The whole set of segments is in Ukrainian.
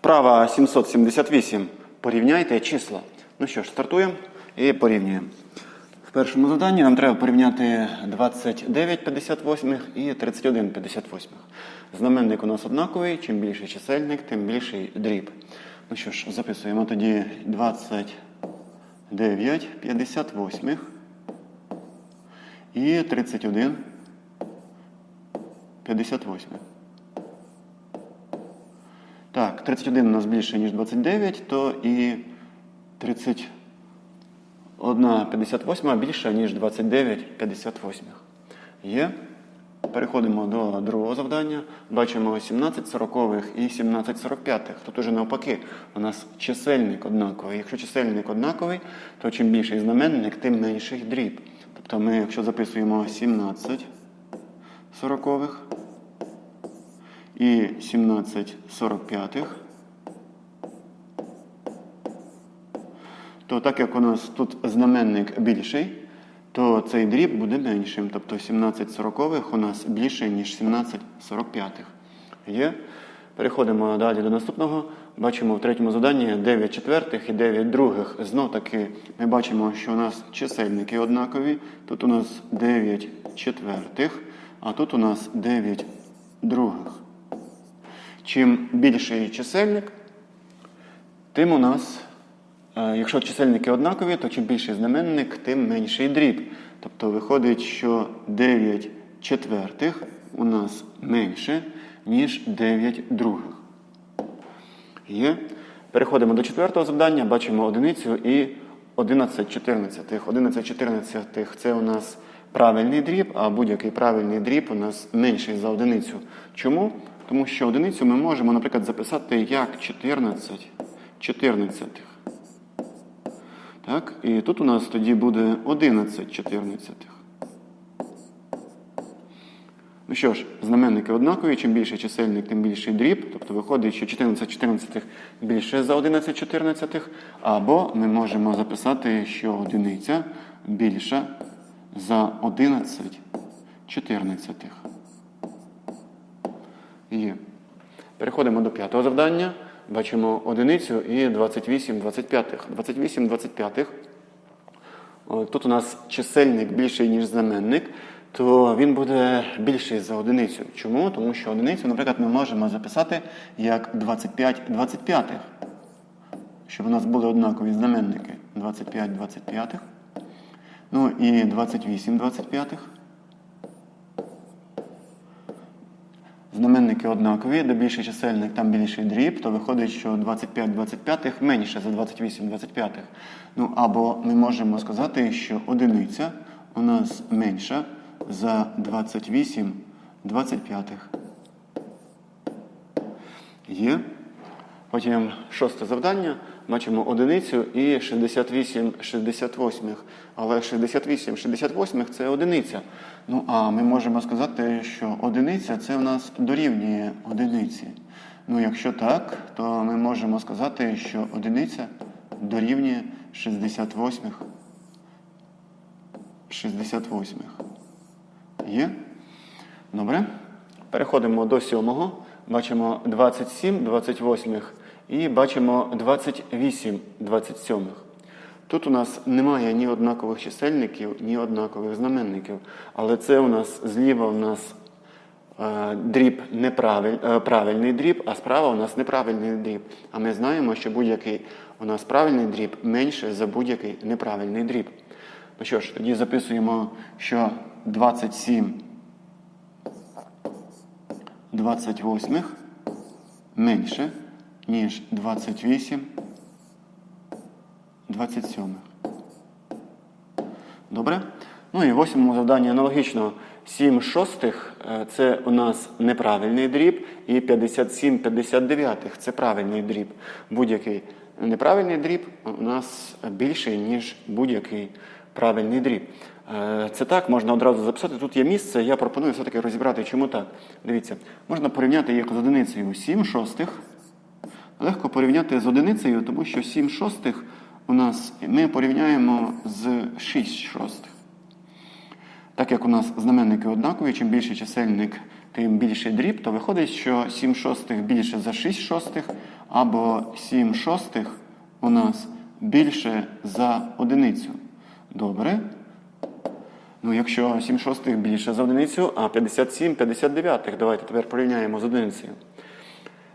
Вправа 778. Порівняйте числа. Ну що ж, стартуємо і порівнюємо. В першому заданні нам треба порівняти 29 58 і 31 58. Знаменник у нас однаковий. Чим більший чисельник, тим більший дріб. Ну що ж, записуємо тоді 29 58 і 31 58. Так, 31 у нас більше, ніж 29, то і 31 58 більша, ніж 29 58. Є. Переходимо до другого завдання. Бачимо 17 сорокових і 17 45. Тут уже навпаки, у нас чисельник однаковий. Якщо чисельник однаковий, то чим більший знаменник, тим менший дріб. Тобто ми, якщо записуємо 17 сорокових і 17 45, то так як у нас тут знаменник більший, то цей дріб буде меншим. Тобто 17 сорокових у нас більше, ніж 17 45. Є. Переходимо далі до наступного. Бачимо в третьому заданні 9 четвертих і 9 других. Знов таки ми бачимо, що у нас чисельники однакові. Тут у нас 9 четвертих, а тут у нас 9 других. Чим більший чисельник, тим у нас, е, якщо чисельники однакові, то чим більший знаменник, тим менший дріб. Тобто виходить, що 9 четвертих у нас менше, ніж 9 других. Є. Переходимо до четвертого завдання, бачимо одиницю і 11 чотирнадцятих. 11 чотирнадцятих це у нас правильний дріб, а будь-який правильний дріб у нас менший за одиницю. Чому? Тому що одиницю ми можемо, наприклад, записати як 14 чотирнадцятих. Так, і тут у нас тоді буде 11 чотирнадцятих. Ну що ж, знаменники однакові, чим більший чисельник, тим більший дріб. Тобто виходить, що 14 чотирнадцятих більше за 11 чотирнадцятих. Або ми можемо записати, що одиниця більша за 11 чотирнадцятих. Є. Переходимо до п'ятого завдання. Бачимо одиницю і 28 25. 28 25. Тут у нас чисельник більший, ніж знаменник, то він буде більший за одиницю. Чому? Тому що одиницю, наприклад, ми можемо записати як 25 25. Щоб у нас були однакові знаменники. 25 25. Ну і 28 25. Знаменники однакові, де більший чисельник, там більший дріб, то виходить, що 25 25 менше за 28 25. Ну, або ми можемо сказати, що одиниця у нас менша за 28 25. Є. Потім шосте завдання. Бачимо одиницю і 68 68. Але 68 68 це одиниця. Ну, а ми можемо сказати, що одиниця це в нас дорівнює одиниці. Ну, якщо так, то ми можемо сказати, що одиниця дорівнює 68 68. Є? Добре. Переходимо до сьомого. Бачимо 27 28 і бачимо 28 27. Тут у нас немає ні однакових чисельників, ні однакових знаменників. Але це у нас зліва у нас е, дріб неправиль, е, правильний дріб, а справа у нас неправильний дріб. А ми знаємо, що будь-який у нас правильний дріб менше за будь-який неправильний дріб. Ну що ж, тоді записуємо, що 27 28 менше, ніж 28 27. Добре? Ну і в восьмому завданні аналогічно 7 шостих е, це у нас неправильний дріб, і 57 59 це правильний дріб. Будь-який неправильний дріб у нас більший, ніж будь-який правильний дріб. Е, Це так, можна одразу записати. Тут є місце, я пропоную все-таки розібрати, чому так. Дивіться, можна порівняти їх з одиницею 7 шостих. Легко порівняти з одиницею, тому що 7 шостих у нас ми порівняємо з 6 шостих. Так як у нас знаменники однакові, чим більший чисельник, тим більший дріб, то виходить, що 7 шостих більше за 6 шостих, або 7 шостих у нас більше за одиницю. Добре. Ну, якщо 7 шостих більше за одиницю, а 57 59. Давайте тепер порівняємо з одиницею.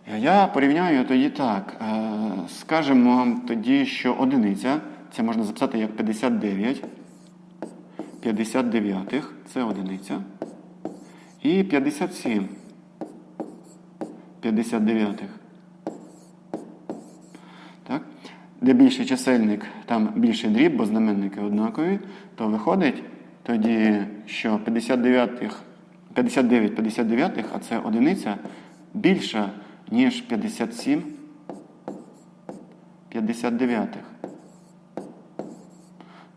Я порівняю тоді так. Е, Скажемо тоді, що одиниця, це можна записати як 59. 59 це одиниця. І 57. 59. Так? Де більший чисельник, там більший дріб, бо знаменники однакові, то виходить тоді, що 59, 59 59, а це одиниця, більша, ніж 57 59.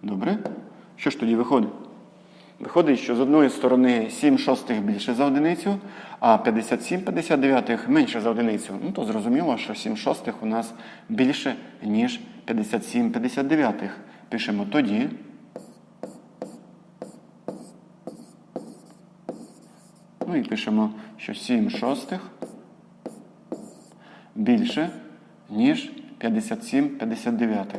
Добре? Що ж тоді виходить? Виходить, що з одної сторони 7 шостих більше за одиницю, а 57 59 менше за одиницю. Ну, то зрозуміло, що 7 шостих у нас більше, ніж 57 59. Пишемо тоді. Ну і пишемо, що 7 шостих більше, ніж 57 59.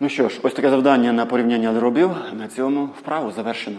Ну що ж, ось таке завдання на порівняння дробів. На цьому вправу завершено.